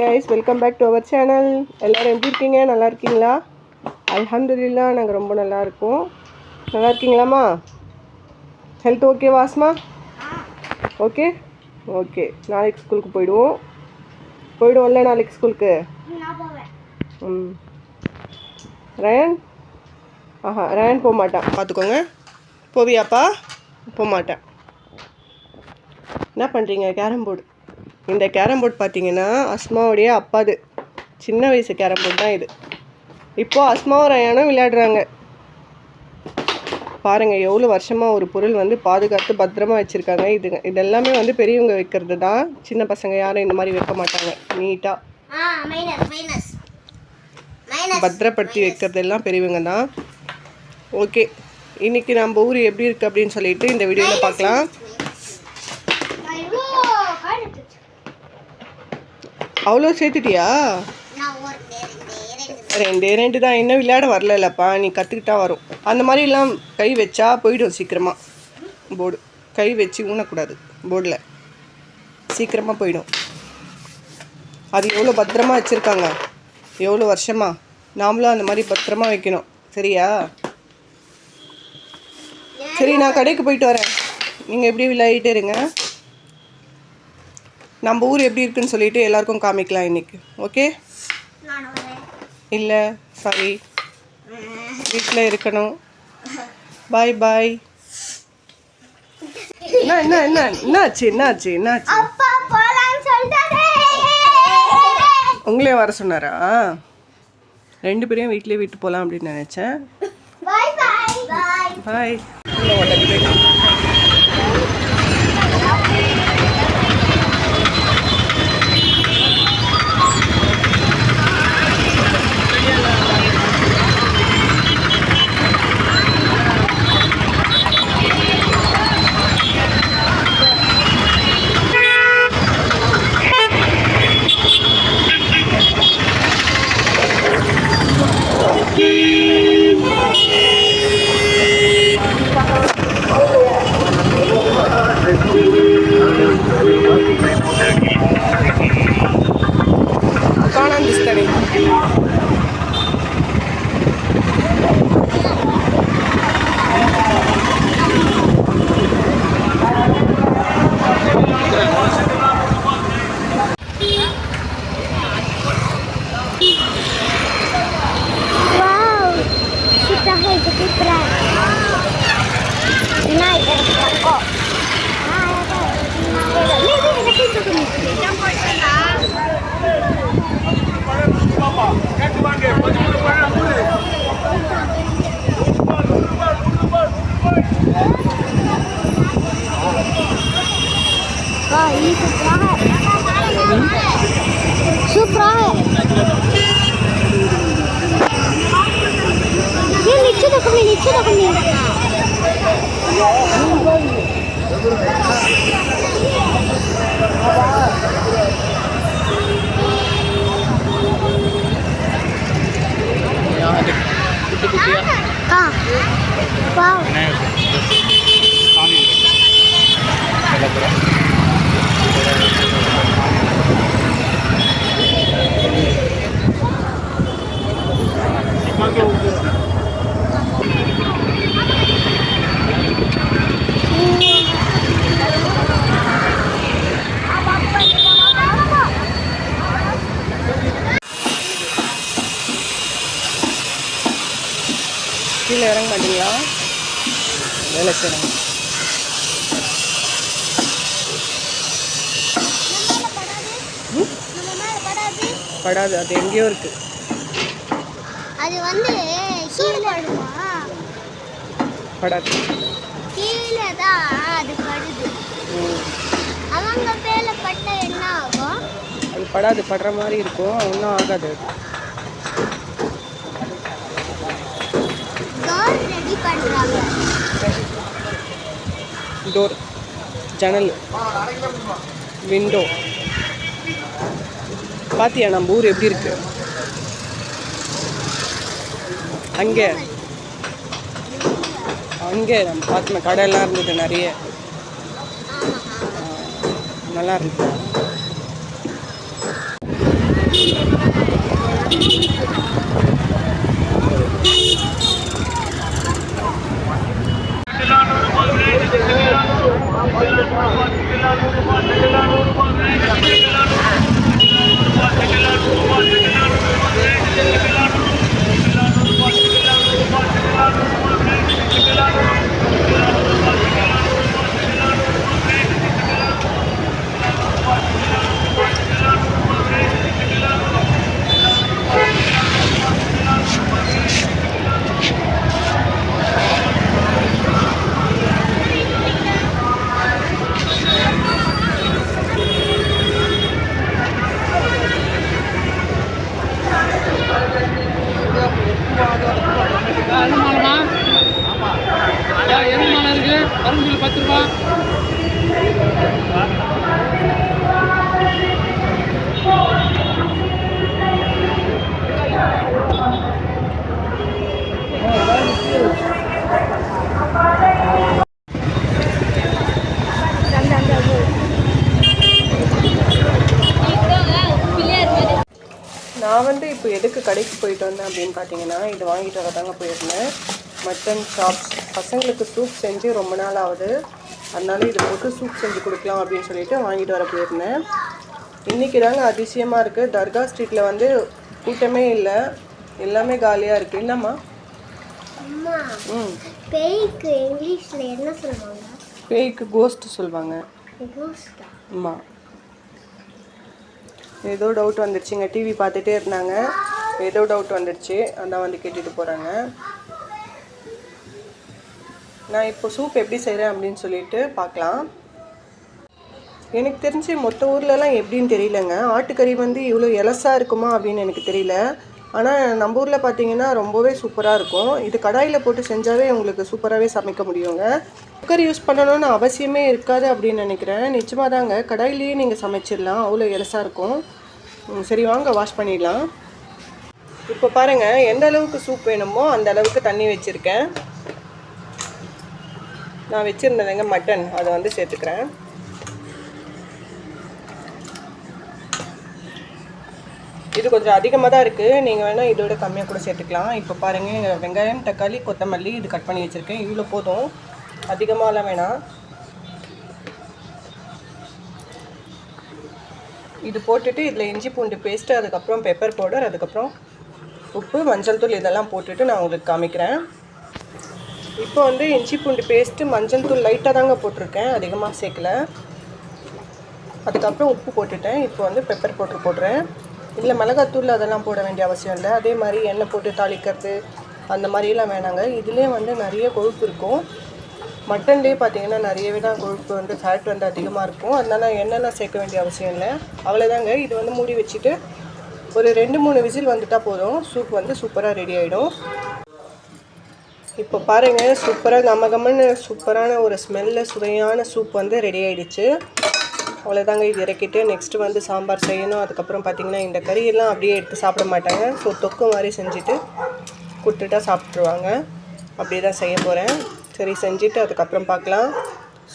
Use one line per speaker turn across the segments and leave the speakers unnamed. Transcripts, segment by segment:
Guys welcome back to our channel எல்லோரும் எப்படி இருக்கீங்க நல்லா இருக்கீங்களா இல்லா நாங்கள் ரொம்ப நல்லா இருக்கோம் நல்லா இருக்கீங்களாம்மா ஹெல்த் ஓகே வாஸ்மா ஓகே ஓகே நாளைக்கு ஸ்கூலுக்கு போயிடுவோம் போயிடுவோம்ல நாளைக்கு ஸ்கூலுக்கு ம் ரயன் ஆஹா ரயன் போக மாட்டான் பார்த்துக்கோங்க போவியாப்பா போக மாட்டேன் என்ன பண்ணுறீங்க கேரம் போர்டு இந்த கேரம் போர்ட் பார்த்தீங்கன்னா அஸ்மாவுடைய அப்பாது சின்ன வயசு கேரம் போர்ட் தான் இது இப்போது அஸ்மாவும் ரயானும் விளையாடுறாங்க பாருங்கள் எவ்வளோ வருஷமாக ஒரு பொருள் வந்து பாதுகாத்து பத்திரமா வச்சுருக்காங்க இதுங்க இதெல்லாமே வந்து பெரியவங்க வைக்கிறது தான் சின்ன பசங்க யாரும் இந்த மாதிரி வைக்க மாட்டாங்க நீட்டாக பத்திரப்படுத்தி வைக்கிறது எல்லாம் பெரியவங்க தான் ஓகே இன்றைக்கி நம்ம ஊர் எப்படி இருக்குது அப்படின்னு சொல்லிட்டு இந்த வீடியோவில் பார்க்கலாம் அவ்வளோ சேர்த்துட்டியா ரெண்டு ரெண்டு தான் இன்னும் விளையாட வரலல்லப்பா நீ கற்றுக்கிட்டா வரும் அந்த மாதிரிலாம் கை வச்சா போயிடும் சீக்கிரமாக போர்டு கை வச்சு ஊனக்கூடாது போர்டில் சீக்கிரமாக போயிடும் அது எவ்வளோ பத்திரமாக வச்சுருக்காங்க எவ்வளோ வருஷமா நாமளும் அந்த மாதிரி பத்திரமா வைக்கணும் சரியா சரி நான் கடைக்கு போயிட்டு வரேன் நீங்கள் எப்படி விளையாடிட்டே இருங்க நம்ம ஊர் எப்படி இருக்குன்னு சொல்லிட்டு எல்லாருக்கும் காமிக்கலாம் இன்னைக்கு ஓகே இல்லை சாரி வீட்டில் இருக்கணும் பாய் பாய் என்ன என்ன என்ன என்னாச்சு என்னாச்சு என்னாச்சு உங்களே வர சொன்னாரா ரெண்டு பேரையும் வீட்டிலே விட்டு போகலாம் அப்படின்னு நினச்சேன் பாய் Gracias. 这个后面，你，这个后面。啊好哇。வளர்க்கணும் படாது அது எங்கேயோ இருக்கு அது வந்து படாது கீழே தான் அது படுது அவங்க பேர்ல பட்டா என்ன ஆகும் அது படாது படுற மாதிரி இருக்கும் ஒன்றும் ஆகாது அது ரெடி பண்ணுறாங்க டோர் ஜன்னல் விண்டோ பார்த்தியா நம்ம ஊர் எப்படி இருக்கு அங்கே அங்கே நம்ம பார்த்தின கடையெல்லாம் இருந்தது நிறைய நல்லா இருந்தது கரும்புல பத்து ரூபா நான் வந்து இப்போ எதுக்கு கடைக்கு போயிட்டு வந்தேன் அப்படின்னு பார்த்தீங்கன்னா இது வாங்கிட்டு வரதாங்க போயிருந்தேன் மட்டன் சாப்ஸ் பசங்களுக்கு சூப் செஞ்சு ரொம்ப நாள் ஆகுது அதனால இது போட்டு சூப் செஞ்சு கொடுக்கலாம் அப்படின்னு சொல்லிட்டு வாங்கிட்டு வர போயிருந்தேன் இன்றைக்கி தாங்க அதிசயமாக இருக்குது தர்கா ஸ்ட்ரீட்டில் வந்து கூட்டமே இல்லை எல்லாமே காலியாக இருக்குது இல்லைம்மா ம் இங்கிலீஷில் என்ன சொல்லுவாங்க பேய்க்கு கோஸ்ட் சொல்லுவாங்க அம்மா ஏதோ டவுட் வந்துடுச்சுங்க டிவி பார்த்துட்டே இருந்தாங்க ஏதோ டவுட் வந்துடுச்சு அதான் வந்து கேட்டுட்டு போகிறாங்க நான் இப்போ சூப் எப்படி செய்கிறேன் அப்படின்னு சொல்லிட்டு பார்க்கலாம் எனக்கு தெரிஞ்சு மொத்த ஊர்லலாம் எப்படின்னு தெரியலங்க ஆட்டுக்கறி வந்து இவ்வளோ எலசாக இருக்குமா அப்படின்னு எனக்கு தெரியல ஆனால் நம்ம ஊரில் பார்த்தீங்கன்னா ரொம்பவே சூப்பராக இருக்கும் இது கடாயில் போட்டு செஞ்சாவே உங்களுக்கு சூப்பராகவே சமைக்க முடியுங்க குக்கர் யூஸ் பண்ணணும்னு அவசியமே இருக்காது அப்படின்னு நினைக்கிறேன் நிச்சயமாக தாங்க கடாயிலேயே நீங்கள் சமைச்சிடலாம் அவ்வளோ எலசாக இருக்கும் சரி வாங்க வாஷ் பண்ணிடலாம் இப்போ பாருங்கள் எந்த அளவுக்கு சூப் வேணுமோ அந்த அளவுக்கு தண்ணி வச்சுருக்கேன் நான் வச்சுருந்ததுங்க மட்டன் அதை வந்து சேர்த்துக்கிறேன் இது கொஞ்சம் அதிகமாக தான் இருக்குது நீங்கள் வேணால் இதோட கம்மியாக கூட சேர்த்துக்கலாம் இப்போ பாருங்கள் வெங்காயம் தக்காளி கொத்தமல்லி இது கட் பண்ணி வச்சுருக்கேன் இவ்வளோ போதும் அதிகமாகலாம் வேணாம் இது போட்டுட்டு இதில் இஞ்சி பூண்டு பேஸ்ட்டு அதுக்கப்புறம் பெப்பர் பவுடர் அதுக்கப்புறம் உப்பு மஞ்சள் தூள் இதெல்லாம் போட்டுட்டு நான் உங்களுக்கு காமிக்கிறேன் இப்போ வந்து இஞ்சி பூண்டு பேஸ்ட்டு மஞ்சள் தூள் லைட்டாக தாங்க போட்டிருக்கேன் அதிகமாக சேர்க்கல அதுக்கப்புறம் உப்பு போட்டுட்டேன் இப்போ வந்து பெப்பர் போட்டு போடுறேன் இதில் மிளகாத்தூள் அதெல்லாம் போட வேண்டிய அவசியம் இல்லை அதே மாதிரி எண்ணெய் போட்டு தாளிக்கிறது அந்த மாதிரிலாம் வேணாங்க இதுலேயே வந்து நிறைய கொழுப்பு இருக்கும் மட்டன்லேயே பார்த்தீங்கன்னா நிறையவே தான் கொழுப்பு வந்து ஃபேட் வந்து அதிகமாக இருக்கும் அதனால் எண்ணெய்லாம் சேர்க்க வேண்டிய அவசியம் இல்லை அவ்வளோதாங்க இது வந்து மூடி வச்சுட்டு ஒரு ரெண்டு மூணு விசில் வந்துட்டால் போதும் சூப் வந்து சூப்பராக ரெடி ஆகிடும் இப்போ பாருங்கள் சூப்பராக நம்ம கம்மன்னு சூப்பரான ஒரு ஸ்மெல்ல சுவையான சூப் வந்து ரெடி ஆகிடுச்சு அவ்வளோதாங்க இது இறக்கிட்டு நெக்ஸ்ட்டு வந்து சாம்பார் செய்யணும் அதுக்கப்புறம் பார்த்திங்கன்னா இந்த கறியெல்லாம் அப்படியே எடுத்து சாப்பிட மாட்டாங்க ஸோ தொக்கு மாதிரி செஞ்சுட்டு கொடுத்துட்டா சாப்பிட்ருவாங்க அப்படியே தான் செய்ய போகிறேன் சரி செஞ்சுட்டு அதுக்கப்புறம் பார்க்கலாம்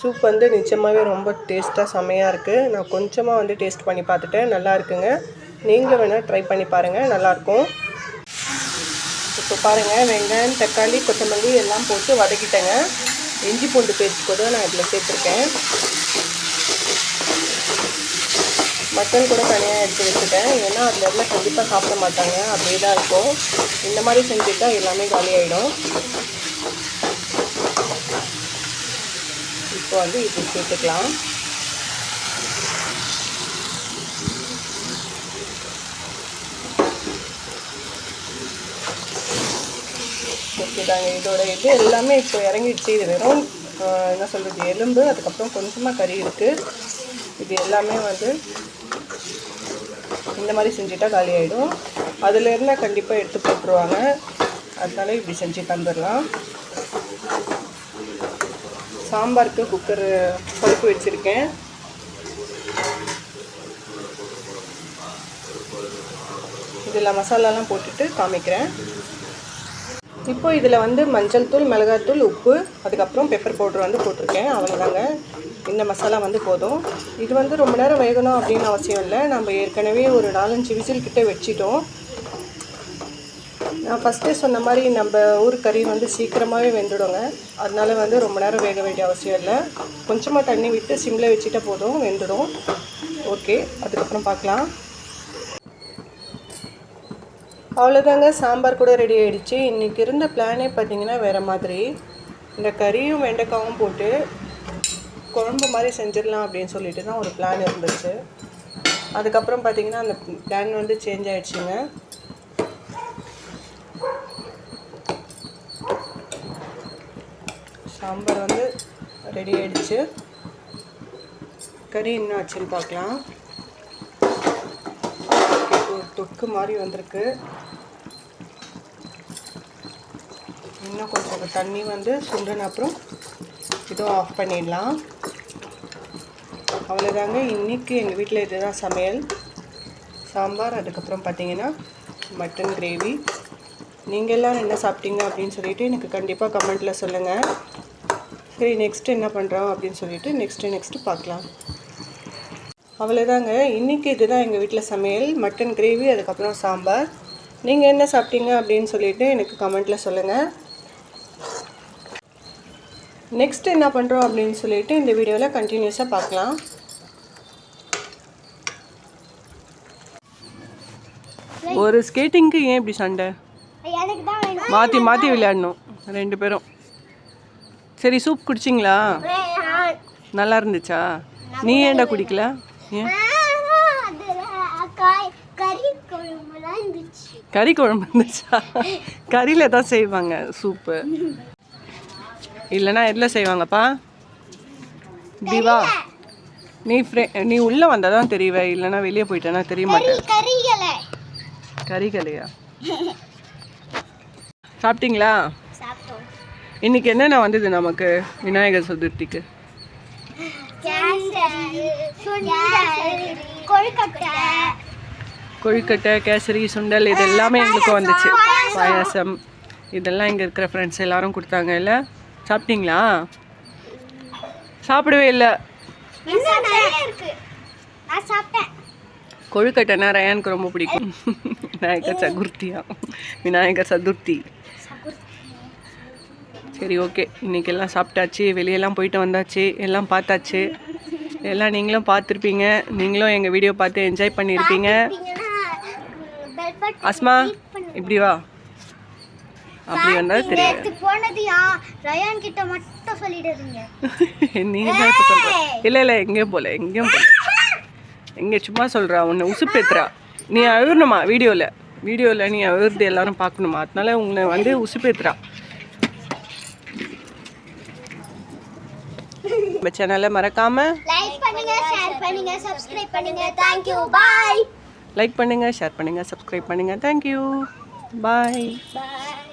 சூப் வந்து நிச்சயமாகவே ரொம்ப டேஸ்ட்டாக செமையாக இருக்குது நான் கொஞ்சமாக வந்து டேஸ்ட் பண்ணி பார்த்துட்டேன் நல்லா இருக்குங்க நீங்களும் வேணால் ட்ரை பண்ணி பாருங்கள் நல்லாயிருக்கும் இப்போ பாருங்கள் வெங்காயம் தக்காளி கொத்தமல்லி எல்லாம் போட்டு வதக்கிட்டேங்க இஞ்சி பூண்டு பேஸ்ட் கூட நான் இதில் சேர்த்துருக்கேன் மட்டன் கூட தனியாக எடுத்து வச்சுட்டேன் ஏன்னா அதில் எல்லாம் கண்டிப்பாக சாப்பிட மாட்டாங்க அப்படியே தான் இருக்கும் இந்த மாதிரி செஞ்சுட்டா எல்லாமே காலியாகிடும் இப்போ வந்து இது சேர்த்துக்கலாம் ஓகேதாங்க இதோட இது எல்லாமே இப்போ இறங்கிடுச்சு இது வெறும் என்ன சொல்கிறது எலும்பு அதுக்கப்புறம் கொஞ்சமாக கறி இருக்குது இது எல்லாமே வந்து இந்த மாதிரி செஞ்சுட்டா காலி ஆகிடும் அதில் இருந்தால் கண்டிப்பாக எடுத்து போட்டுருவாங்க அதனால இப்படி செஞ்சு தந்துடலாம் சாம்பாருக்கு குக்கர் பருப்பு வச்சுருக்கேன் இதில் மசாலாலாம் போட்டுட்டு காமிக்கிறேன் இப்போ இதில் வந்து மஞ்சள் தூள் மிளகாத்தூள் உப்பு அதுக்கப்புறம் பெப்பர் பவுட்ரு வந்து போட்டிருக்கேன் அவ்வளோதாங்க இந்த மசாலா வந்து போதும் இது வந்து ரொம்ப நேரம் வேகணும் அப்படின்னு அவசியம் இல்லை நம்ம ஏற்கனவே ஒரு நாலஞ்சு விசில் கிட்டே வச்சிட்டோம் நான் ஃபஸ்ட்டே சொன்ன மாதிரி நம்ம ஊர் கறி வந்து சீக்கிரமாகவே வெந்துடுங்க அதனால வந்து ரொம்ப நேரம் வேக வேண்டிய அவசியம் இல்லை கொஞ்சமாக தண்ணி விட்டு சிம்மில் வச்சுட்டா போதும் வெந்துடும் ஓகே அதுக்கப்புறம் பார்க்கலாம் அவ்வளோதாங்க சாம்பார் கூட ரெடி ஆகிடுச்சு இன்றைக்கி இருந்த பிளானே பார்த்தீங்கன்னா வேறு மாதிரி இந்த கறியும் வெண்டைக்காவும் போட்டு குழம்பு மாதிரி செஞ்சிடலாம் அப்படின்னு சொல்லிட்டு தான் ஒரு பிளான் இருந்துச்சு அதுக்கப்புறம் பார்த்திங்கன்னா அந்த பிளான் வந்து சேஞ்ச் ஆகிடுச்சிங்க சாம்பார் வந்து ரெடி ஆகிடுச்சு கறி இன்னும் ஆச்சுன்னு பார்க்கலாம் ஒரு தொக்கு மாதிரி வந்திருக்கு இன்னும் கொஞ்சம் தண்ணி வந்து சுண்டுன அப்புறம் இதுவும் ஆஃப் பண்ணிடலாம் அவ்வளோதாங்க இன்றைக்கி எங்கள் வீட்டில் இதுதான் சமையல் சாம்பார் அதுக்கப்புறம் பார்த்தீங்கன்னா மட்டன் கிரேவி நீங்கள் எல்லாம் என்ன சாப்பிட்டீங்க அப்படின்னு சொல்லிவிட்டு எனக்கு கண்டிப்பாக கமெண்ட்டில் சொல்லுங்கள் சரி நெக்ஸ்ட்டு என்ன பண்ணுறோம் அப்படின்னு சொல்லிவிட்டு நெக்ஸ்ட்டு நெக்ஸ்ட்டு பார்க்கலாம் அவ்வளோதாங்க இன்றைக்கி இதுதான் எங்கள் வீட்டில் சமையல் மட்டன் கிரேவி அதுக்கப்புறம் சாம்பார் நீங்கள் என்ன சாப்பிட்டீங்க அப்படின்னு சொல்லிவிட்டு எனக்கு கமெண்ட்டில் சொல்லுங்கள் நெக்ஸ்ட் என்ன பண்ணுறோம் அப்படின்னு சொல்லிட்டு இந்த வீடியோவில் கண்டினியூஸாக பார்க்கலாம் ஒரு ஸ்கேட்டிங்க்கு ஏன் இப்படி சண்டை மாற்றி மாற்றி விளையாடணும் ரெண்டு பேரும் சரி சூப் குடிச்சிங்களா நல்லா இருந்துச்சா நீ ஏண்டா குடிக்கல ஏன் கறி குழம்பு இருந்துச்சா கறியில் தான் செய்வாங்க சூப்பு இல்லைன்னா எதில் செய்வாங்கப்பா திவா நீ ஃப்ரே நீ உள்ளே வந்தால் தான் தெரியவே இல்லைனா வெளியே போயிட்டேன்னா தெரிய மாட்டேன் கறிகலையா சாப்பிட்டீங்களா இன்னைக்கு என்னென்ன வந்தது நமக்கு விநாயகர் சதுர்த்திக்கு கொழுக்கட்டை கேசரி சுண்டல் இது எல்லாமே எங்களுக்கு வந்துச்சு பாயாசம் இதெல்லாம் இங்கே இருக்கிற ஃப்ரெண்ட்ஸ் எல்லாரும் கொடுத்தாங்க இல்லை சாப்பிட்டீங்களா சாப்பிடவே இல்லை கொழுக்கட்டைனா ரயானுக்கு ரொம்ப பிடிக்கும் விநாயகர் சதுர்த்தியா விநாயகர் சதுர்த்தி சரி ஓகே எல்லாம் சாப்பிட்டாச்சு வெளியெல்லாம் போயிட்டு வந்தாச்சு எல்லாம் பார்த்தாச்சு எல்லாம் நீங்களும் பார்த்துருப்பீங்க நீங்களும் எங்கள் வீடியோ பார்த்து என்ஜாய் பண்ணியிருப்பீங்க அஸ்மா இப்படி வா அப்படி வந்தால் தெரியாது போனது ரயான் கிட்ட மட்டும் சொல்லிடுறீங்க நீங்க தான் இப்போ சொல்ற இல்லை இல்லை எங்கேயும் போல எங்கேயும் போல எங்கே சும்மா சொல்கிறா உன்னை உசுப்பேத்துறா நீ அழுறணுமா வீடியோவில் வீடியோவில் நீ அழுறது எல்லாரும் பார்க்கணுமா அதனால உங்களை வந்து உசுப்பேத்துறா நம்ம சேனலை மறக்காம லைக் பண்ணுங்க ஷேர் பண்ணுங்க சப்ஸ்கிரைப் பண்ணுங்க தேங்க் யூ பாய் லைக் பண்ணுங்க ஷேர் பண்ணுங்க சப்ஸ்கிரைப் பண்ணுங்க தேங்க் யூ பாய் பாய்